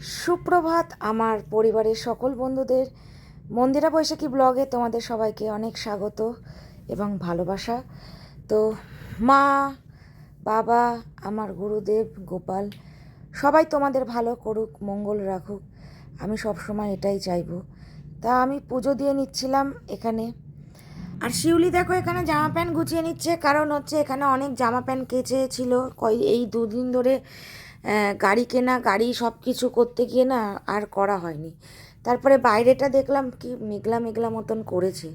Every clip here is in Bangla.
সুপ্রভাত আমার পরিবারের সকল বন্ধুদের। মন্দিরা বৈশাখী ব্লগে তোমাদের সবাইকে অনেক স্বাগত এবং ভালোবাসা। তো মা, বাবা, আমার গুরুদেব, গোপাল, সবাই তোমাদের ভালো করুক, মঙ্গল রাখুক। আমি সবসময় এটাই চাইব। তা আমি পুজো দিয়ে নিচ্ছিলাম এখানে। আর শিউলি দেখো এখানে জামা প্যান্ট গুছিয়ে নিচ্ছে। কারণ হচ্ছে এখানে অনেক জামা প্যান্ট কেচে ছিল কই এই দুদিন ধরে গাড়ি কেনা, গাড়ি সব কিছু করতে গিয়ে না আর করা হয়নি। তারপরে বাইরেটা দেখলাম কি মেঘলা মেঘলা মতন করেছে।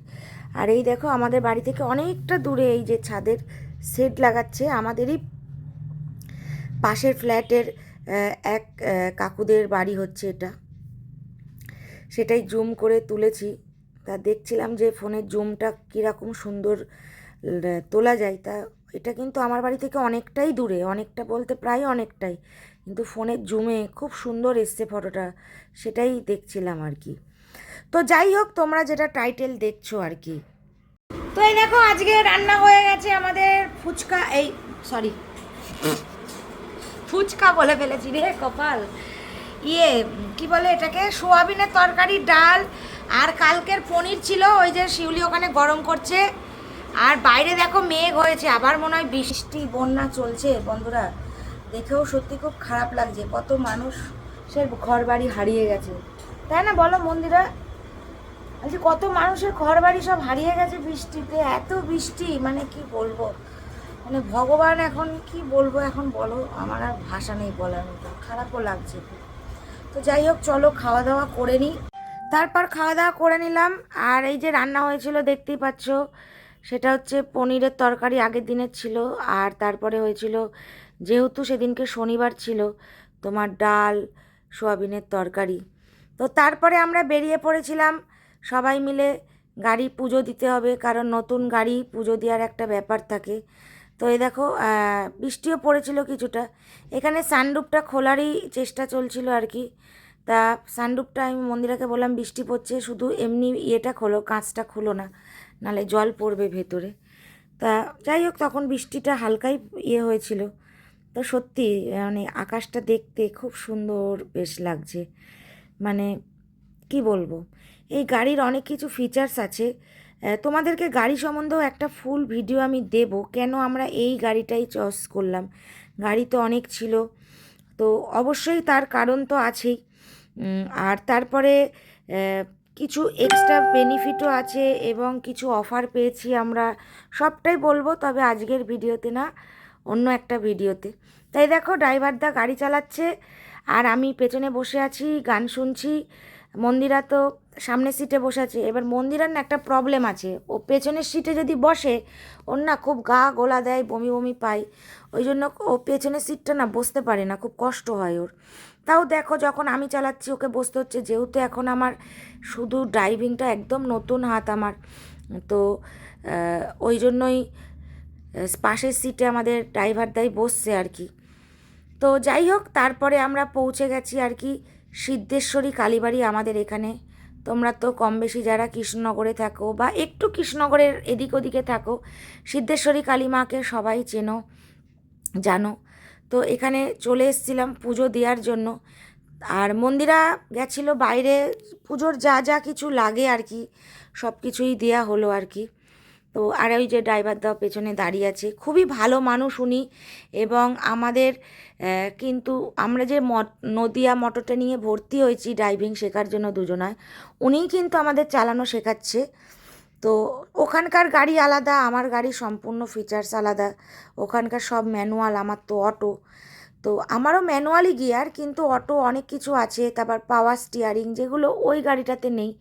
আর এই দেখো আমাদের বাড়ি থেকে অনেকটা দূরে এই যে ছাদের সেট লাগাচ্ছে। আমাদেরই পাশের ফ্ল্যাটের এক কাকুদের বাড়ি হচ্ছে এটা। সেটাই জুম করে তুলেছি। তা দেখছিলাম যে ফোনের জুমটা কীরকম সুন্দর তোলা যায়। তা এটা কিন্তু আমার বাড়ি থেকে অনেকটাই দূরে, অনেকটা বলতে প্রায় অনেকটাই। কিন্তু ফোনের জুমে খুব সুন্দর এসছে ফটোটা, সেটাই দেখছিলাম আর কি। তো যাই হোক, তোমরা যেটা টাইটেল দেখছ আর কি। তো এই দেখো, আজকে রান্না হয়ে গেছে আমাদের ফুচকা, এই সরি ফুচকা বলে ফেলেছি রে কপাল। ইয়ে কি বলে এটাকে? সোয়াবিনের তরকারি, ডাল আর কালকের পনির ছিল, ওই যে শিউলি ওখানে গরম করছে। আর বাইরে দেখো মেঘ হয়েছে, আবার মনে হয় বৃষ্টি, বন্যা চলছে। বন্ধুরা, দেখেও সত্যি খুব খারাপ লাগছে। কত মানুষ সে ঘর বাড়ি হারিয়ে গেছে। তাই না বলো মন্দিরা? বলছি কত মানুষের ঘর বাড়ি সব হারিয়ে গেছে বৃষ্টিতে? এত বৃষ্টি মানে কি বলব? মানে ভগবান এখন কি বলব এখন বলো? আমার আর ভাষা নেই বলার মতো। খারাপও লাগছে তো যাই হোক, চলো খাওয়া দাওয়া করে নিই। তারপর খাওয়া দাওয়া করে নিলাম। আর এই যে রান্না হয়েছিল, দেখতেই পাচ্ছ সেটা হচ্ছে পনিরের তরকারি আগের দিনের ছিল আর তারপরে হয়েছিল, যেহেতু সেদিনকে শনিবার ছিল, তোমার ডাল, সোয়াবিনের তরকারি। তো তারপরে আমরা বেরিয়ে পড়েছিলাম, সবাই মিলে গাড়ি পুজো দিতে হবে, কারণ নতুন গাড়ি পুজো দেওয়ার একটা ব্যাপার থাকে। তো এই দেখো বৃষ্টিও পড়েছিল কিছুটা। এখানে সানরুপটা খোলারই চেষ্টা চলছিল আর কি। তা সানরুপটা আমি মন্দিরাকে বললাম, বৃষ্টি পড়ছে, শুধু এমনি ইয়েটা খোলো, কাঁচটা খুলো না। নালে জল পড়বে ভেতরে। তা যাই হোক, তখন বৃষ্টিটা হালকাই ইয়ে হয়েছিল। তো সত্যি মানে আকাশটা দেখতে খুব সুন্দর বেশ লাগছে। মানে কি বলব, এই গাড়ির অনেক কিছু ফিচার্স আছে। তোমাদেরকে গাড়ি সম্বন্ধেও একটা ফুল ভিডিও আমি দেব, কেন আমরা এই গাড়িটাই চয়েস করলাম। গাড়ি তো অনেক ছিল, তো অবশ্যই তার কারণ তো আছেই। আর তারপরে কিছু এক্সট্রা বেনিফিটও আছে এবং কিছু অফার পেয়েছি আমরা। সবটাই বলব, তবে আজকের ভিডিওতে না, অন্য একটা ভিডিওতে। তাই দেখো ড্রাইভারদা গাড়ি চালাচ্ছে, আর আমি পেছনে বসে আছি, গান শুনছি, মন্দিরা তো সামনের সিটে বসে আছে। এবার মন্দিরার না একটা প্রবলেম আছে। ও পেছনের সিটে যদি বসে, ওর না খুব গা গোলা দেয়, বমি বমি পায়। ওই জন্য ও পেছনের সিটটা না বসতে পারে না, খুব কষ্ট হয় ওর। তাও দেখো যখন আমি চালাচ্ছি, ওকে বসতে হচ্ছে। যেহেতু এখন আমার শুধু ড্রাইভিংটা একদম নতুন হাত আমার, তো ওই জন্যই পাশের সিটে আমাদের ড্রাইভার দাই বসছে আর কি। তো যাই হোক, তারপরে আমরা পৌঁছে গেছি আর কি সিদ্ধেশ্বরী কালীবাড়ি আমাদের এখানে। তোমরা তো কম বেশি যারা কৃষ্ণনগরে থাকো বা একটু কৃষ্ণনগরের এদিক ওদিকে থাকো, সিদ্ধেশ্বরী কালী মাকে সবাই চেনো, জানো। তো এখানে চলে এসেছিলাম পুজো দেওয়ার জন্য। আর মন্দিরা গেছিল বাইরে, পুজোর যা যা কিছু লাগে আর কি, সব কিছুই দেওয়া হলো আর কি। তো আর ওই যে ড্রাইভার দাও পেছনে দাঁড়িয়ে আছে। খুবই ভালো মানুষ উনি এবং আমাদের কিন্তু আমরা যে মট, নদিয়া মোটরটা নিয়ে ভর্তি হয়েছি ড্রাইভিং শেখার জন্য দুজনায়, উনিই কিন্তু আমাদের চালানো শেখাচ্ছে। তো ওখানকার গাড়ি আলাদা, আমার গাড়ি সম্পূর্ণ ফিচার্স আলাদা। ওখানকার সব ম্যানুয়াল আমার তো অটো তো আমারও ম্যানুয়ালি গিয়ার কিন্তু অটো অনেক কিছু আছে, তারপর পাওয়ার স্টিয়ারিং যেগুলো ওই গাড়িটাতে নেই।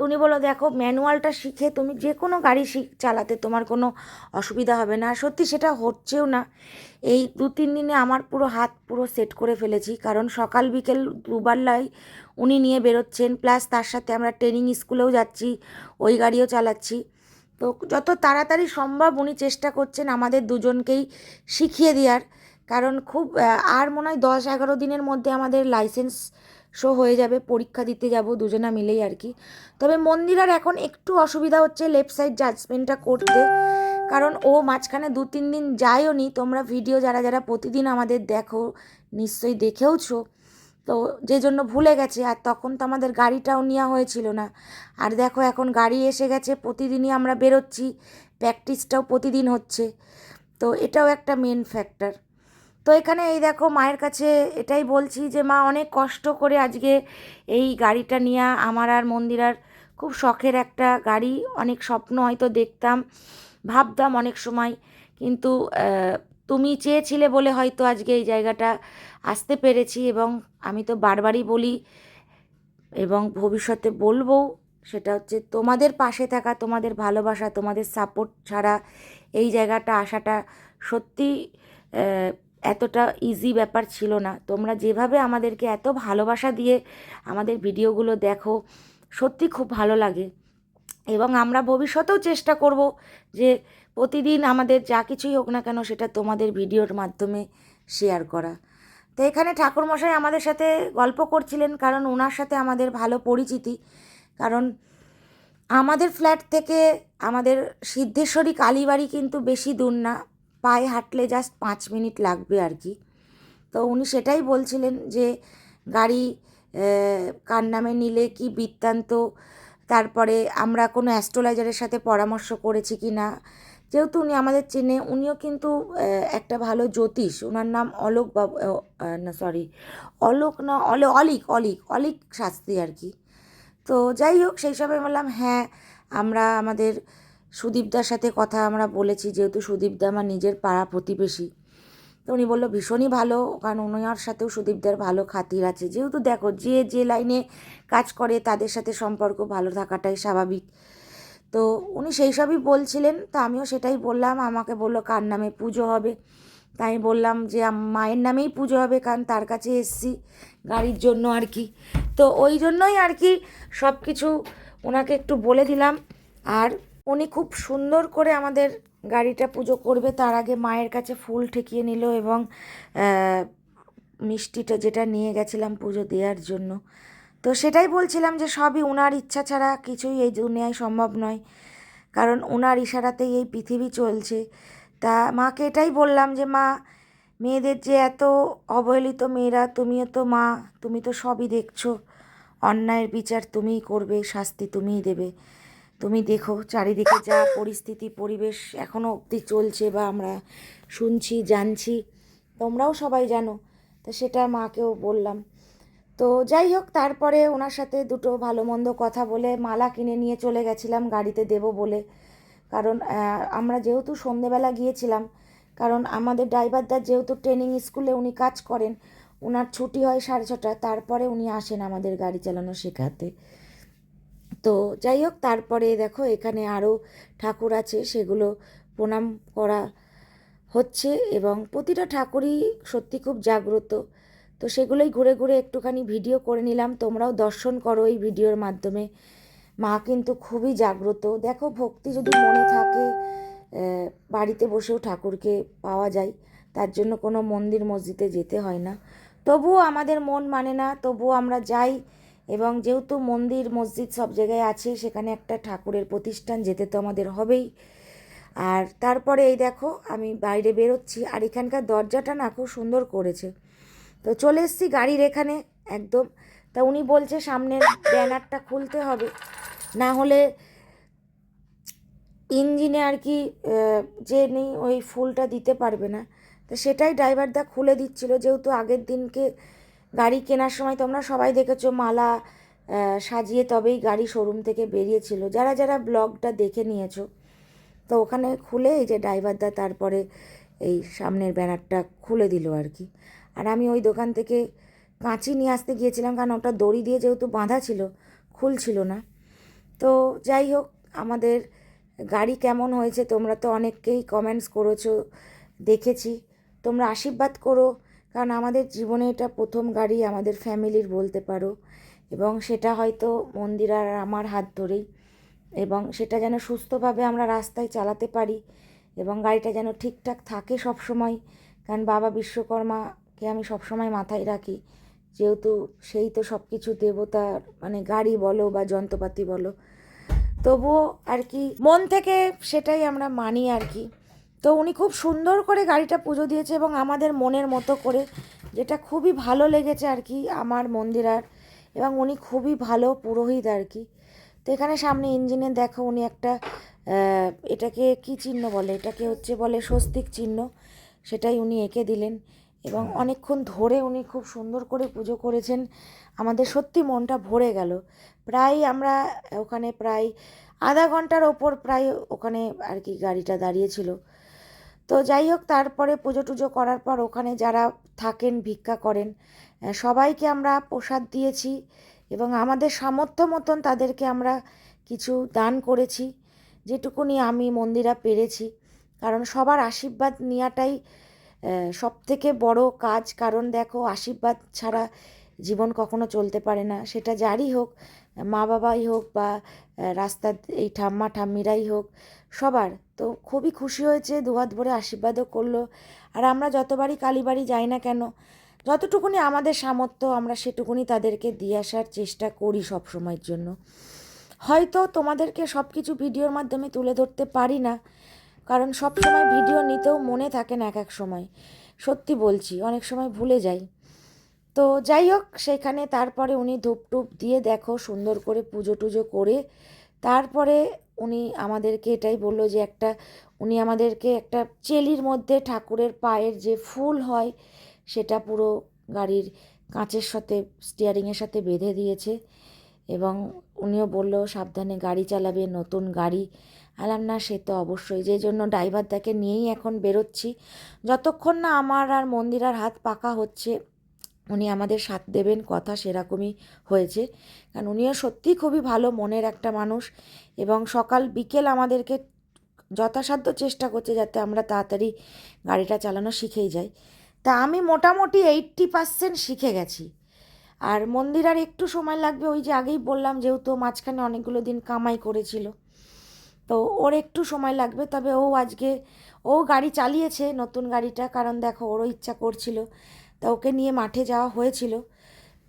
তো উনি বলল, দেখো, ম্যানুয়ালটা শিখে তুমি যে কোনো গাড়ি শিখ চালাতে তোমার কোনো অসুবিধা হবে না। সত্যি সেটা হচ্ছেও না। এই দু তিন দিনে আমার পুরো হাত পুরো সেট করে ফেলেছি। কারণ সকাল, বিকেল দুবারলাই উনি নিয়ে বেরোচ্ছেন। প্লাস তার সাথে আমরা ট্রেনিং স্কুলেও যাচ্ছি, ওই গাড়িও চালাচ্ছি। তো যত তাড়াতাড়ি সম্ভব উনি চেষ্টা করছেন আমাদের দুজনকেই শিখিয়ে দেওয়ার। কারণ খুব আর মনে হয় দশ, এগারো দিনের মধ্যে আমাদের লাইসেন্স শো হয়ে যাবে, পরীক্ষা দিতে যাব, দুজনা মিলেই আর কি। তবে মন্দিরার এখন একটু অসুবিধা হচ্ছে লেফট সাইড জাজমেন্টটা করতে। কারণ ও মাঝখানে দু তিন দিন যায়ও নি। তোমরা ভিডিও যারা যারা প্রতিদিন আমাদের দেখো, নিশ্চয়ই দেখেওছো। তো যে জন্য ভুলে গেছে, আর তখন তো আমাদের গাড়িটাও নেওয়া হয়েছিল না। আর দেখো এখন গাড়ি এসে গেছে, প্রতিদিনই আমরা বেরোচ্ছি। প্র্যাকটিসটাও প্রতিদিন হচ্ছে। তো এটাও একটা মেন ফ্যাক্টর তো এখানে এই দেখো মায়ের কাছে এটাই বলছি যে, মা, অনেক কষ্ট করে আজকে এই গাড়িটা নিয়ে আমার আর মন্দিরার খুব শখের একটা গাড়ি, অনেক স্বপ্ন হয়তো দেখতাম, ভাবতাম অনেক সময়। কিন্তু তুমি চেয়েছিলে বলে হয়তো আজকে এই জায়গাটা আসতে পেরেছি এবং আমি তো বারবারই বলি এবং ভবিষ্যতে বলব, সেটা হচ্ছে তোমাদের পাশে থাকা, তোমাদের ভালোবাসা, তোমাদের সাপোর্ট ছাড়া এই জায়গাটা আসাটা সত্যি এতটা ইজি ব্যাপার ছিল না। তোমরা যেভাবে আমাদেরকে এত ভালোবাসা দিয়ে আমাদের ভিডিওগুলো দেখো, সত্যি খুব ভালো লাগে। এবং আমরা ভবিষ্যতেও চেষ্টা করব যে প্রতিদিন আমাদের যা কিছুই হোক না কেন সেটা তোমাদের ভিডিওর মাধ্যমে শেয়ার করা। তো এখানে ঠাকুরমশাই আমাদের সাথে গল্প করছিলেন কারণ ওনার সাথে আমাদের ভালো পরিচিতি। কারণ আমাদের ফ্ল্যাট থেকে আমাদের সিদ্ধেশ্বরী কালীবাড়ি কিন্তু বেশি দূর না। পায়ে হাঁটলে জাস্ট পাঁচ মিনিট লাগবে আর কি। তো উনি সেটাই বলছিলেন যে, গাড়ি কার নামে নিলে কি বৃত্তান্ত, তারপরে আমরা কোনো অ্যাস্ট্রোলজারের সাথে পরামর্শ করেছি কি না। যেহেতু উনি আমাদের চেনে, উনিও কিন্তু একটা ভালো জ্যোতিষ। ওনার নাম অলোক বাবু না সরি অলোক না, অলে, অলিক অলিক অলিক শাস্ত্রী আর কি। তো যাই হোক, সেই সবে বললাম হ্যাঁ আমরা আমাদের সুদীপদার সাথে কথা আমরা বলেছি, যেহেতু সুদীপদা আমার নিজের পাড়া প্রতিবেশী। তো উনি বলল, ভীষণই ভালো, কারণ ওনার সাথেও সুদীপদার ভালো খাতির আছে। যেহেতু দেখো, যে যে লাইনে কাজ করে, তাদের সাথে সম্পর্ক ভালো থাকাটাই স্বাভাবিক। তো উনি সেই সবই বলছিলেন, তো আমিও সেটাই বললাম। আমাকে বলল, কার নামে পুজো হবে? তাই বললাম যে মায়ের নামেই পুজো হবে, কারণ তার কাছে এসছি, গাড়ির জন্য আর কি। তো ওই জন্যই আর কি সব কিছু ওনাকে একটু বলে দিলাম। আর উনি খুব সুন্দর করে আমাদের গাড়িটা পুজো করবে। তার আগে মায়ের কাছে ফুল ঠেকিয়ে নিল এবং মিষ্টিটা যেটা নিয়ে গেছিলাম পুজো দেওয়ার জন্য। তো সেটাই বলছিলাম যে সবই ওনার ইচ্ছা ছাড়া কিছুই এই দুনিয়ায় সম্ভব নয়। কারণ ওনার ইশারাতেই এই পৃথিবী চলছে। তা মাকে এটাই বললাম যে, মা, মেয়েদের যে এত অবহেলিত মেয়েরা, তুমিও তো মা, তুমি তো সবই দেখছ। অন্যায়ের বিচার তুমিই করবে, শাস্তি তুমিই দেবে। তুমি দেখো চারিদিকে যা পরিস্থিতি, পরিবেশ এখনও অবধি চলছে বা আমরা শুনছি, জানছি, তোমরাও সবাই জানো। তো সেটা মাকেও বললাম। তো যাই হোক, তারপরে ওনার সাথে দুটো ভালো মন্দ কথা বলে মালা কিনে নিয়ে চলে গেছিলাম গাড়িতে দেব বলে। কারণ আমরা যেহেতু সন্ধেবেলা গিয়েছিলাম, কারণ আমাদের ড্রাইভারদার যেহেতু ট্রেনিং স্কুলে উনি কাজ করেন ওনার ছুটি হয় সাড়ে ছটা, তারপরে উনি আসেন আমাদের গাড়ি চালানো শেখাতে। তো যাই হোক, তারপরে দেখো এখানে আরও ঠাকুর আছে, সেগুলো প্রণাম করা হচ্ছে এবং প্রতিটা ঠাকুরই সত্যি খুব জাগ্রত। তো সেগুলোই ঘুরে ঘুরে একটুখানি ভিডিও করে নিলাম। তোমরাও দর্শন করো এই ভিডিওর মাধ্যমে। মা কিন্তু খুবই জাগ্রত। দেখো ভক্তি যদি মনে থাকে বাড়িতে বসেও ঠাকুরকে পাওয়া যায়, তার জন্য কোনো মন্দির মসজিদে যেতে হয় না। তবুও আমাদের মন মানে না, তবুও আমরা যাই এবং যেহেতু মন্দির, মসজিদ সব জায়গায় আছে, সেখানে একটা ঠাকুরের প্রতিষ্ঠান যেতে তো আমাদের হবেই। আর তারপরে এই দেখো, আমি বাইরে বেরোচ্ছি, আর এখানকার দরজাটা না খুব সুন্দর করেছে। তো চলে এসেছি গাড়ির এখানে, একদম। তা উনি বলছে সামনের ব্যানারটা খুলতে হবে, না হলে ইঞ্জিনে আর কি যে নেই ওই ফুলটা দিতে পারবে না। তো সেটাই ড্রাইভারদা খুলে দিচ্ছিল, যেহেতু আগের দিনকে গাড়ি কেনার সময় তোমরা সবাই দেখেছ মালা সাজিয়ে তবেই গাড়ি শোরুম থেকে বেরিয়েছিল। যারা যারা ব্লগটা দেখে নিয়েছো, তো ওখানে খুলে এই যে ড্রাইভারদা তারপরে এই সামনের ব্যানারটা খুলে দিল আর কি। আর আমি ওই দোকান থেকে কাঁচি নিয়ে আসতে গিয়েছিলাম, কারণ ওটা দড়ি দিয়ে যেহেতু বাঁধা ছিল, খুলছিল না। তো যাই হোক, আমাদের গাড়ি কেমন হয়েছে তোমরা তো অনেককেই কমেন্টস করেছ, দেখেছি। তোমরা আশীর্বাদ করো কারণ আমাদের জীবনে এটা প্রথম গাড়ি আমাদের ফ্যামিলির বলতে পারো। এবং সেটা হয়তো মন্দির আর আমার হাত ধরেই। এবং সেটা যেন সুস্থভাবে আমরা রাস্তায় চালাতে পারি। এবং গাড়িটা যেন ঠিকঠাক থাকে সব সময় কারণ বাবা বিশ্বকর্মাকে আমি সব সময় মাথায় রাখি। যেহেতু সেই তো সব কিছু দেবতার মানে গাড়ি বলো বা যন্ত্রপাতি বলো। তবুও আর কি মন থেকে সেটাই আমরা মানি আর কি। তো উনি খুব সুন্দর করে গাড়িটা পুজো দিয়েছে এবং আমাদের মনের মতো করে যেটা খুবই ভালো লেগেছে আর কি আমার মন্দিরার এবং উনি খুবই ভালো পুরোহিত আর কি। তো এখানে সামনে ইঞ্জিনে দেখো উনি একটা এটাকে কি চিহ্ন বলে? এটাকে হচ্ছে বলে স্বস্তিক চিহ্ন সেটাই উনি এঁকে দিলেন। এবং অনেকক্ষণ ধরে উনি খুব সুন্দর করে পুজো করেছেন। আমাদের সত্যি মনটা ভরে গেল। প্রায় আমরা ওখানে প্রায় আধা ঘণ্টার ওপর প্রায় ওখানে আর কি গাড়িটা দাঁড়িয়েছিল তো যাই হোক, তারপরে পুজো টুজো করার পর ওখানে যারা থাকেন, ভিক্ষা করেন সবাইকে আমরা প্রসাদ দিয়েছি এবং আমাদের সামর্থ্য মতন তাদেরকে আমরা কিছু দান করেছি, যেটুকুনি আমি মন্দিরা পেরেছি। কারণ সবার আশীর্বাদ নেওয়াটাই সব থেকে বড় কাজ। কারণ দেখো, আশীর্বাদ ছাড়া জীবন কখনো চলতে পারে না। সেটা যারই হোক মা বাবাই হোক বা রাস্তার এই ঠাম্মা ঠাম্মিরাই হোক, সবার। তো খুবই খুশি হয়েছে, দুহাত ভরে আশীর্বাদও করল। আর আমরা যতবারই কালীবাড়ি যাই না কেন, যতটুকুনি আমাদের সামর্থ্য, আমরা সেটুকুনি তাদেরকে দিয়ে আসার চেষ্টা করি সব সময়ের জন্য। হয়তো তোমাদেরকে সব কিছু ভিডিওর মাধ্যমে তুলে ধরতে পারি না, কারণ সব সময় ভিডিও নিতেও মনে থাকে না এক এক সময়। সত্যি বলছি, অনেক সময় ভুলে যাই। তো যাই হোক, সেখানে তারপরে উনি ধূপ টুপ দিয়ে দেখো সুন্দর করে পুজো টুজো করে, তারপরে উনি আমাদেরকে এটাই বলল যে একটা, উনি আমাদেরকে একটা চেলির মধ্যে ঠাকুরের পায়ের যে ফুল হয়, সেটা পুরো গাড়ির কাঁচের সাথে স্টিয়ারিংয়ের সাথে বেঁধে দিয়েছে। এবং উনিও বলল, সাবধানে গাড়ি চালাবে, নতুন গাড়ি আলাম না, সে তো অবশ্যই। যে জন্য ড্রাইভারদাকে নিয়েই এখন বেরোচ্ছি। যতক্ষণ না আমার আর মন্দিরার হাত পাকা হচ্ছে উনি আমাদের সাথ দেবেন, কথা সেরকমই হয়েছে। কারণ উনিও সত্যিই খুবই ভালো মনের একটা মানুষ এবং সকাল, বিকেল আমাদেরকে যথাসাধ্য চেষ্টা করছে যাতে আমরা তাড়াতাড়ি গাড়িটা চালানো শিখেই যাই। তা আমি মোটামুটি এইট্টি পার্সেন্ট শিখে গেছি। আর মন্দির আর একটু সময় লাগবে, ওই যে আগেই বললাম যেহেতু মাঝখানে অনেকগুলো দিন কামাই করেছিল। তো ওর একটু সময় লাগবে, তবে ও আজকে, ও গাড়ি চালিয়েছে নতুন গাড়িটা, কারণ দেখো ওরও ইচ্ছা করছিল। তা ওকে নিয়ে মাঠে যাওয়া হয়েছিল।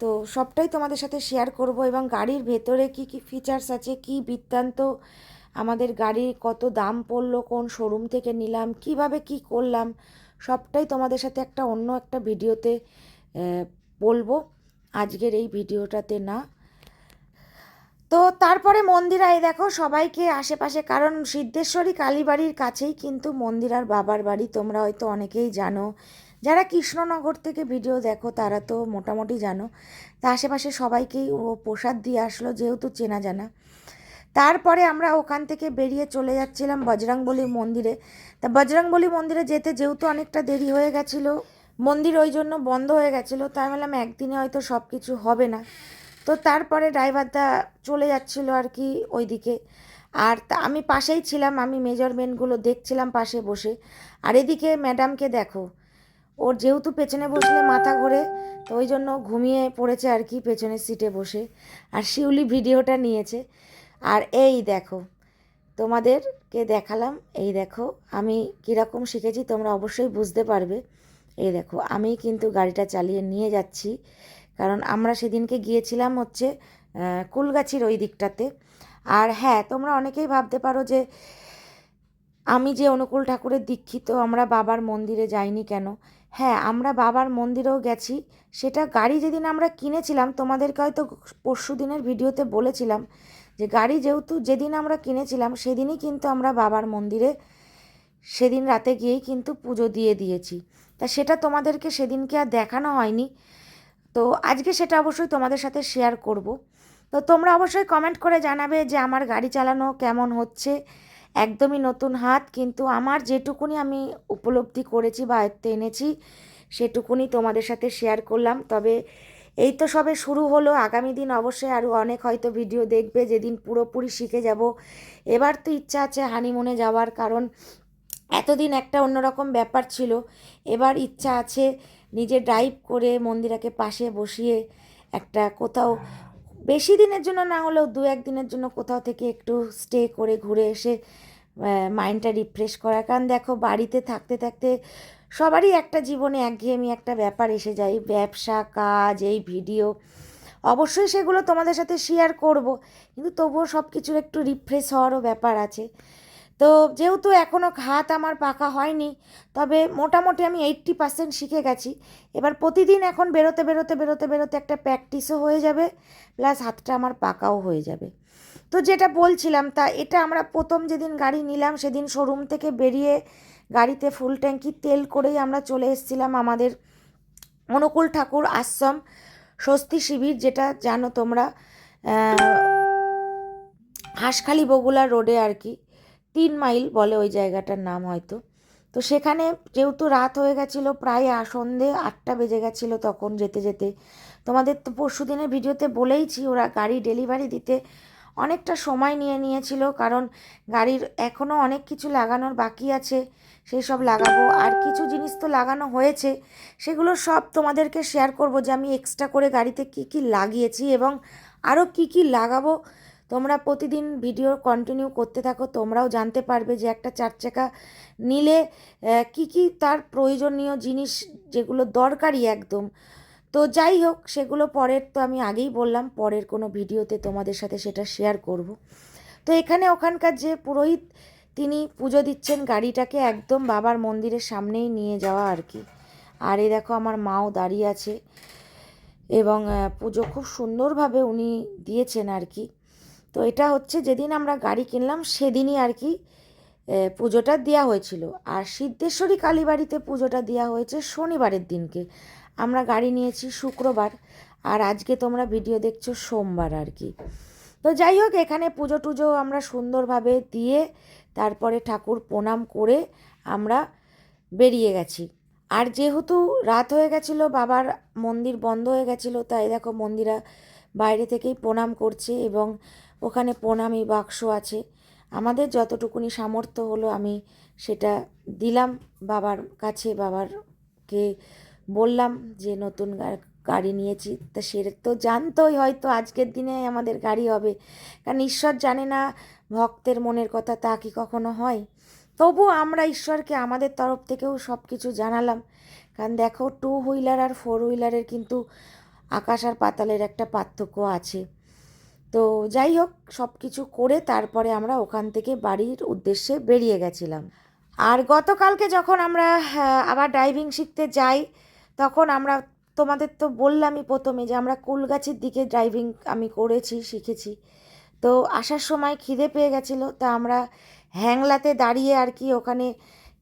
তো সবটাই তোমাদের সাথে শেয়ার করব এবং গাড়ির ভেতরে কি কি ফিচার্স আছে, কি বৃত্তান্ত, আমাদের গাড়ির কত দাম পড়ল, কোন শোরুম থেকে নিলাম, কীভাবে কি করলাম, সবটাই তোমাদের সাথে একটা অন্য একটা ভিডিওতে বলব। আজকের এই ভিডিওটাতে না। তো তারপরে মন্দিরায় দেখো সবাইকে আশেপাশে, কারণ সিদ্ধেশ্বরী কালীবাড়ির কাছেই কিন্তু মন্দিরার বাবার বাড়ি, তোমরা হয়তো অনেকেই জানো। যারা কৃষ্ণনগর থেকে ভিডিও দেখো, তারা তো মোটামুটি জানো। তা আশেপাশে সবাইকেই ও প্রসাদ দিয়ে আসলো, যেহেতু চেনা জানা। তারপরে আমরা ওখান থেকে বেরিয়ে চলে যাচ্ছিলাম বজরংবলী মন্দিরে। তা বজরংবলী মন্দিরে যেতে যেহেতু অনেকটা দেরি হয়ে গেছিল, মন্দির ওই জন্য বন্ধ হয়ে গেছিল, তাই বললাম একদিনে হয়তো সব কিছু হবে না। তো তারপরে ড্রাইভারদা চলে যাচ্ছিল আর কি ওইদিকে। আর আমি পাশেই ছিলাম, আমি মেজারমেন্টগুলো দেখছিলাম পাশে বসে। আর এদিকে ম্যাডামকে দেখো ওর যেহেতু পেছনে বসলে মাথা ঘোরে, তো ওই জন্য ঘুমিয়ে পড়েছে আর কি পেছনের সিটে বসে। আর শিউলি ভিডিওটা নিয়েছে। আর এই দেখো, তোমাদেরকে দেখালাম। এই দেখো, আমি কীরকম শিখেছি, তোমরা অবশ্যই বুঝতে পারবে। এই দেখো, আমি কিন্তু গাড়িটা চালিয়ে নিয়ে যাচ্ছি। কারণ আমরা সেদিনকে গিয়েছিলাম হচ্ছে কুলগাছির ওই দিকটাতে। আর হ্যাঁ তোমরা অনেকেই ভাবতে পারো যে আমি যে অনুকূল ঠাকুরের দীক্ষিত, আমরা বাবার মন্দিরে যাইনি কেন? হ্যাঁ আমরা বাবার মন্দিরেও গেছি। সেটা গাড়ি যেদিন আমরা কিনেছিলাম, তোমাদেরকে হয়তো পরশু দিনের ভিডিওতে বলেছিলাম যে গাড়ি যেহেতু যেদিন আমরা কিনেছিলাম, সেদিনই কিন্তু আমরা বাবার মন্দিরে, সেদিন রাতে গিয়েই কিন্তু পুজো দিয়ে দিয়েছি। তা সেটা তোমাদেরকে সেদিনকে আর দেখানো হয়নি। তো আজকে সেটা অবশ্যই তোমাদের সাথে শেয়ার করব। তো তোমরা অবশ্যই কমেন্ট করে জানাবে যে আমার গাড়ি চালানো কেমন হচ্ছে। একদমই নতুন হাত, কিন্তু আমার যেটুকুনি আমি উপলব্ধি করেছি বা আয়ত্তে এনেছি, সেটুকুনি তোমাদের সাথে শেয়ার করলাম। তবে এই তো সবে শুরু হলো, আগামী দিন অবশ্যই আরও অনেক হয়তো ভিডিও দেখবে, যেদিন পুরোপুরি শিখে যাব। এবার তো ইচ্ছা আছে হানিমুনে যাওয়ার, কারণ এতদিন একটা অন্যরকম ব্যাপার ছিল। এবার ইচ্ছা আছে নিজে ড্রাইভ করে মন্দিরাকে পাশে বসিয়ে একটা কোথাও বেশি দিনের জন্য না হলেও দু এক দিনের জন্য কোথাও থেকে একটু স্টে করে ঘুরে এসে মাইন্ডটা রিফ্রেশ করা। কারণ দেখো, বাড়িতে থাকতে থাকতে সবারই একটা জীবনে একঘেয়েমি একটা ব্যাপার এসে যায়। ব্যবসা, কাজ, এই ভিডিও অবশ্যই সেগুলো তোমাদের সাথে শেয়ার করব। কিন্তু তবুও সব কিছুর একটু রিফ্রেশ হওয়ারও ব্যাপার আছে। তো যেহেতু এখনও হাত আমার পাকা হয়নি, তবে মোটামুটি আমি এইট্টি পার্সেন্ট শিখে গেছি। এবার প্রতিদিন এখন বেরোতে বেরোতে বেরোতে বেরোতে একটা প্র্যাকটিসও হয়ে যাবে প্লাস হাতটা আমার পাকাও হয়ে যাবে। তো যেটা বলছিলাম তা, এটা আমরা প্রথম যেদিন গাড়ি নিলাম সেদিন শোরুম থেকে বেরিয়ে গাড়িতে ফুল ট্যাঙ্কি তেল করেই আমরা চলে এসেছিলাম আমাদের অনুকূল ঠাকুর আশ্রম স্বস্তি শিবির, যেটা জানো তোমরা হাঁসখালি বগুলা রোডে আর কি। তিন মাইল বলে ওই জায়গাটার নাম হয়তো। তো সেখানে যেহেতু রাত হয়ে গেছিল, প্রায় সন্ধে আটটা বেজে গেছিল তখন যেতে যেতে। তোমাদের তো পরশু দিনের ভিডিওতে বলেইছি, ওরা গাড়ি ডেলিভারি দিতে অনেকটা সময় নিয়ে নিয়েছিল, কারণ গাড়ির এখনও অনেক কিছু লাগানোর বাকি আছে, সেই সব লাগাবো। আর কিছু জিনিস তো লাগানো হয়েছে, সেগুলো সব তোমাদেরকে শেয়ার করব যে আমি এক্সট্রা করে গাড়িতে কি কি লাগিয়েছি এবং আরও কি কি লাগাবো। তোমরা প্রতিদিন ভিডিও কন্টিনিউ করতে থাকো, তোমরাও জানতে পারবে যে একটা চার চাকা নিলে কি কি তার প্রয়োজনীয় জিনিস যেগুলো দরকারি একদম। তো যাই হোক, সেগুলো পরের তো আমি আগেই বললাম, পরের কোনো ভিডিওতে তোমাদের সাথে সেটা শেয়ার করব। তো এখানে ওখানকার যে পুরোহিত, তিনি পুজো দিচ্ছেন গাড়িটাকে একদম বাবার মন্দিরের সামনেই নিয়ে যাওয়া আর কি। আর এই দেখো আমার মাও দাঁড়িয়ে আছে এবং পুজো খুব সুন্দরভাবে উনি দিয়েছেন আর কি। তো এটা হচ্ছে যেদিন আমরা গাড়ি কিনলাম, সেদিনই আর কি পুজোটা দেওয়া হয়েছিল। আর সিদ্ধেশ্বরী কালীবাড়িতে পুজোটা দেওয়া হয়েছে শনিবারের দিনকে। আমরা গাড়ি নিয়েছি শুক্রবার, আর আজকে তোমরা ভিডিও দেখছ সোমবার আর কি। তো যাই হোক, এখানে পুজো টুজো আমরা সুন্দরভাবে দিয়ে তারপরে ঠাকুর প্রণাম করে আমরা বেরিয়ে গেছি। আর যেহেতু রাত হয়ে গেছিল, বাবার মন্দির বন্ধ হয়ে গেছিল, তাই দেখো মন্দিরা বাইরে থেকেই প্রণাম করছে এবং ওখানে প্রণামী বাক্স আছে। আমাদের যতটুকুনি সামর্থ্য হলো আমি সেটা দিলাম বাবার কাছে, বাবারকে বললাম যে, নতুন গাড়ি নিয়েছি। তা সে তো জানতোই হয়তো আজকের দিনে আমাদের গাড়ি হবে। কারণ ঈশ্বর জানে না ভক্তের মনের কথা তা কি কখনো হয়। তবু আমরা ঈশ্বরকে আমাদের তরফ থেকেও সব কিছু জানালাম। কারণ দেখো টু হুইলার আর ফোর হুইলারের কিন্তু আকাশ আর পাতালের একটা পার্থক্য আছে। তো যাই হোক সব কিছু করে তারপরে আমরা ওখান থেকে বাড়ির উদ্দেশ্যে বেরিয়ে গেছিলাম। আর গতকালকে যখন আমরা আবার ড্রাইভিং শিখতে যাই, তখন আমরা, তোমাদের তো বললামই প্রথমে যে আমরা কুলগাছির দিকে ড্রাইভিং আমি করেছি, শিখেছি। তো আসার সময় খিদে পেয়ে গেছিল, তা আমরা হ্যাংলাতে দাঁড়িয়ে আর কি ওখানে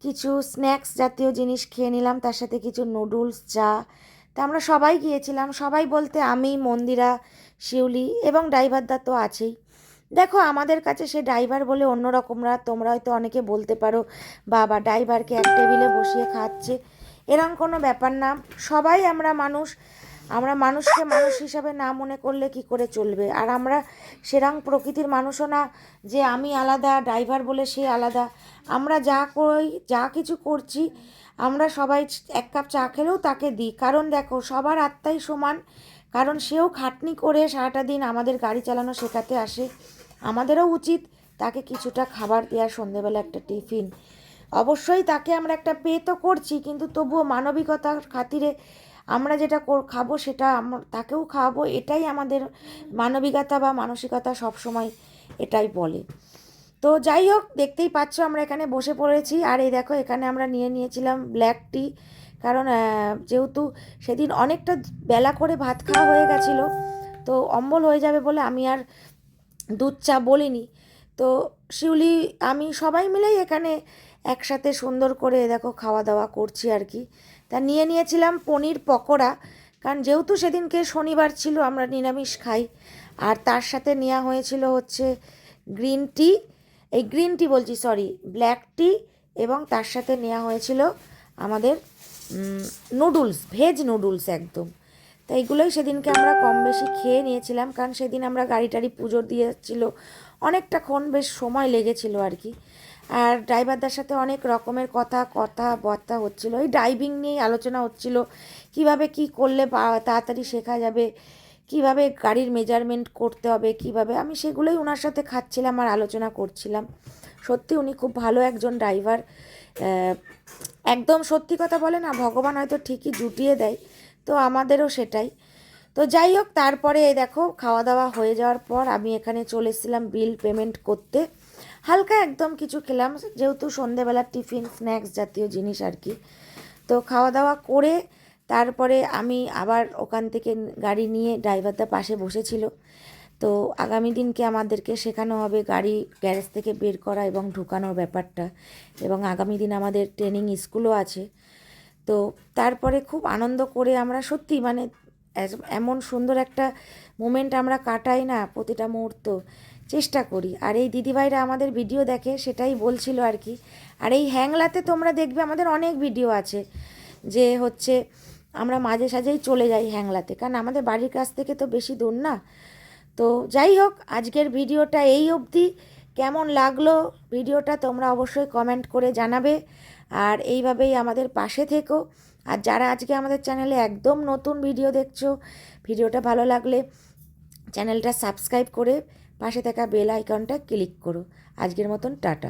কিছু স্ন্যাক্স জাতীয় জিনিস খেয়ে নিলাম, তার সাথে কিছু নুডলস চা। তা আমরা সবাই গিয়েছিলাম, সবাই বলতে আমি মন্দিরা শিউলি এবং ড্রাইভারদা তো আছেই। দেখো, আমাদের কাছে সে ড্রাইভার বলে অন্য রকমরা তোমরা হয়তো অনেকে বলতে পারো, বাবা ড্রাইভারকে এক টেবিলে বসিয়ে খাচ্ছে। এরম কোনো ব্যাপার না। সবাই আমরা মানুষ, আমরা মানুষকে মানুষ হিসাবে না মনে করলে কি করে চলবে? আর আমরা সেরম প্রকৃতির মানুষও না যে আমি আলাদা ড্রাইভার বলে সে আলাদা। আমরা যা করি যা কিছু করছি, আমরা সবাই এক কাপ চা খেলেও তাকে দিই। কারণ দেখো, সবার আত্মাই সমান। কারণ সেও খাটনি করে সারাটা দিন আমাদের গাড়ি চালানো শেখাতে আসে। আমাদেরও উচিত তাকে কিছুটা খাবার দেওয়ার সন্ধেবেলা একটা টিফিন। অবশ্যই তাকে আমরা একটা পে তো করছি, কিন্তু তবুও মানবিকতার খাতিরে আমরা যেটা খাব সেটা তাকেও খাওয়াবো, এটাই আমাদের মানবিকতা বা মানসিকতা সবসময় এটাই বলে। তো যাই হোক, দেখতেই পাচ্ছ আমরা এখানে বসে পড়েছি। আর এই দেখো, এখানে আমরা নিয়ে নিয়েছিলাম ব্ল্যাক টি। কারণ যেহেতু সেদিন অনেকটা বেলা করে ভাত খাওয়া হয়ে গেছিল, তো অম্বল হয়ে যাবে বলে আমি আর দুধ চা বলিনি। তো শিউলি, আমি সবাই মিলেই এখানে একসাথে সুন্দর করে দেখো খাওয়া দাওয়া করছি আর কি। তা নিয়ে নিয়েছিলাম পনির পকোড়া, কারণ যেহেতু সেদিনকে শনিবার ছিল, আমরা নিরামিষ খাই। আর তার সাথে নেওয়া হয়েছিল হচ্ছে গ্রিন টি, এই গ্রিন টি বলছি, সরি, ব্ল্যাক টি, এবং তার সাথে নেওয়া হয়েছিল আমাদের নুডলস ভেজ নুডলস একদম। তো এইগুলোই সেদিনকে আমরা কম বেশি খেয়ে নিয়েছিলাম, কারণ সেদিন আমরা গাড়ি টাড়ি পুজো দিয়েছিল অনেকটাক্ষণ বেশ সময় লেগেছিল আর কি। আর ড্রাইভারদের সাথে অনেক রকমের কথা কথা বার্তা হচ্ছিল, এই ড্রাইভিং নিয়েই আলোচনা হচ্ছিল, কীভাবে কি করলে তাড়াতাড়ি শেখা যাবে, কীভাবে গাড়ির মেজারমেন্ট করতে হবে, কীভাবে, আমি সেগুলোই ওনার সাথে খাচ্ছিলাম আর আলোচনা করছিলাম। সত্যি উনি খুব ভালো একজন ড্রাইভার একদম সত্যি কথা বলে না, ভগবান হয়তো ঠিকই জুটিয়ে দেয়, তো আমাদেরও সেটাই। তো যাই হোক, তারপরে এই দেখো খাওয়া দাওয়া হয়ে যাওয়ার পর আমি এখানে চলে এসেছিলাম বিল পেমেন্ট করতে। হালকা একদম কিছু খেলাম, যেহেতু সন্ধেবেলার টিফিন স্ন্যাক্স জাতীয় জিনিস আর কি। তো খাওয়া দাওয়া করে তারপরে আমি আবার ওখান থেকে গাড়ি নিয়ে ড্রাইভারটা পাশে বসেছিল। তো আগামী দিনকে আমাদেরকে শেখানো হবে গাড়ি গ্যারেজ থেকে বের করা এবং ঢুকানোর ব্যাপারটা। এবং আগামী দিন আমাদের ট্রেনিং স্কুলও আছে। তো তারপরে খুব আনন্দ করে আমরা সত্যি মানে এমন সুন্দর একটা মোমেন্ট আমরা কাটাই না প্রতিটা মুহূর্ত। চেষ্টা করি। আর এই দিদিভাইরা আমাদের ভিডিও দেখে সেটাই বলছিল আর কি। আর এই হ্যাংলাতে তোমরা দেখবে আমাদের অনেক ভিডিও আছে যে হচ্ছে আমরা মাঝে সাঝেই চলে যাই হ্যাংলাতে। কারণ আমাদের বাড়ির কাছ থেকে তো বেশি দূর না। তো যাই হোক, আজকের ভিডিওটা এই অবধি। কেমন লাগল ভিডিওটা তোমরা অবশ্যই কমেন্ট করে জানাবে। আর এইভাবেই আমাদের পাশে থেকো। আর যারা আজকে আমাদের চ্যানেলে একদম নতুন ভিডিও দেখছ, ভিডিওটা ভালো লাগলে চ্যানেলটা সাবস্ক্রাইব করে পাশে থাকা বেল আইকনটা ক্লিক করো। আজকের মতন টাটা।